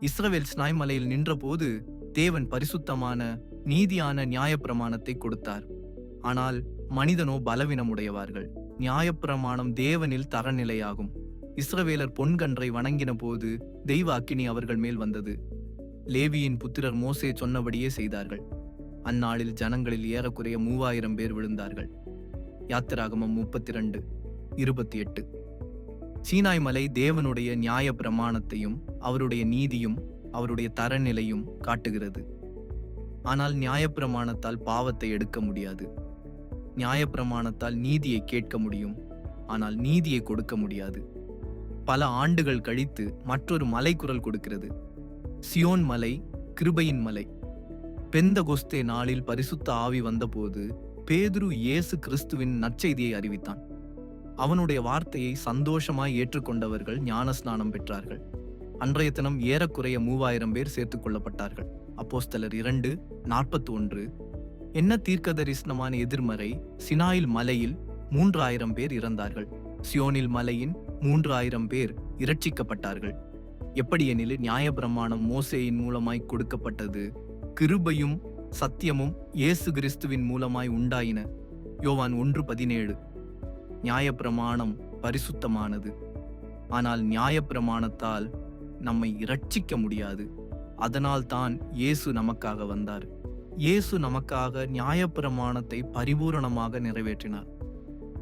இஸ்ரவேல் சினாய்மலையில் நின்றபோது தேவன் பரிசுத்தமான நீதியான நியாயப்பிரமாணத்தை கொடுத்தார். ஆனால் மனிதனோ பலவீனமுடையவார்கள். நியாயப்பிரமாணம் தேவனில் தரநிலையாகும். இஸ்ரவேலர் பொன்கன்றை வணங்கின போது தெய்வ அக்கினி அவர்கள் மேல் வந்தது. லேவியின் புத்திரர் மோசே சொன்னபடியே செய்தார்கள். அந்நாளில் ஜனங்களில் ஏறக்குறைய மூவாயிரம் பேர் விழுந்தார்கள். யாத்திராகமம் முப்பத்தி ரெண்டு இருபத்தி எட்டு. சீனாய் மலை தேவனுடைய நியாய பிரமாணத்தையும் அவருடைய நீதியும் அவருடைய தரநிலையும் காட்டுகிறது. ஆனால் நியாயப்பிரமாணத்தால் பாவத்தை எடுக்க முடியாது. நியாயப்பிரமாணத்தால் நீதியை கேட்க முடியும் ஆனால் நீதியை கொடுக்க முடியாது. பல ஆண்டுகள் கழித்து மற்றொரு மலை குரல் கொடுக்கிறது. சியோன் மலை கிருபையின் மலை. பெந்தகொஸ்தே நாளில் பரிசுத்த ஆவி வந்தபோது பேதுரு இயேசு கிறிஸ்துவின் நற்செய்தியை அறிவித்தான். அவனுடைய வார்த்தையை சந்தோஷமாய் ஏற்றுக்கொண்டவர்கள் ஞானஸ்நானம் பெற்றார்கள். அன்றைய தினம் ஏறக்குறைய மூவாயிரம் பேர் சேர்த்துக் கொள்ளப்பட்டார்கள். அப்போஸ்தலர் இரண்டு நாற்பத்தி ஒன்று என்ன தீர்க்கதரிசனமான எதிர்மறை சினாயில் மலையில் மூன்றாயிரம் பேர் இறந்தார்கள். சியோனில் மலையின் மூன்றாயிரம் பேர் இரட்சிக்கப்பட்டார்கள். எப்படியெனில் நியாயப்பிரமாணம் மோசேயின் மூலமாய் கொடுக்கப்பட்டது கிருபையும் சத்தியமும் இயேசு கிறிஸ்துவின் மூலமாய் உண்டாயின. யோவான் ஒன்று பதினேழு. நியாயப்பிரமாணம் பரிசுத்தமானது. ஆனால் நியாயப்பிரமாணத்தால் நம்மை இரட்சிக்க முடியாது. அதனால் தான் இயேசு நமக்காக வந்தார். இயேசு நமக்காக நியாயப்பிரமாணத்தை பரிபூரணமாக நிறைவேற்றினார்.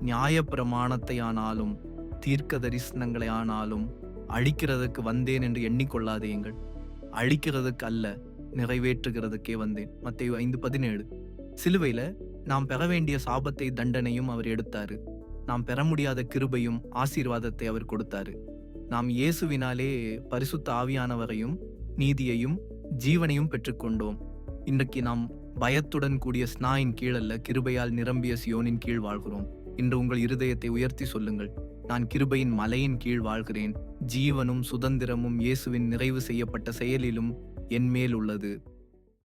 நியாயப்பிரமாணத்தை ஆனாலும் தீர்க்க தரிசனங்களை ஆனாலும் அழிக்கிறதுக்கு வந்தேன் என்று எண்ணிக்கொள்ளாதேங்கள் அழிக்கிறதுக்கு அல்ல நிறைவேற்றுகிறதுக்கே வந்தேன். மத்திய ஐந்து பதினேழு. சிலுவையில நாம் பெற வேண்டிய சாபத்தை தண்டனையும் அவர் எடுத்தாரு. நாம் பெற முடியாத கிருபையும் ஆசீர்வாதத்தை அவர் கொடுத்தாரு. நாம் இயேசுவினாலே பரிசுத்த ஆவியானவரையும் நீதியையும் ஜீவனையும் பெற்றுக்கொண்டோம். இன்றைக்கு நாம் பயத்துடன் கூடிய ஸ்னாயின் கீழ் அல்ல கிருபையால் நிரம்பிய சியோனின் கீழ் வாழ்கிறோம். இன்று உங்கள் இருதயத்தை உயர்த்தி சொல்லுங்கள். நான் கிருபையின் மலையின் கீழ் வாழ்கிறேன். ஜீவனும் சுதந்திரமும் இயேசுவின் நிறைவு செய்யப்பட்ட செயலிலும் என்மேல் உள்ளது.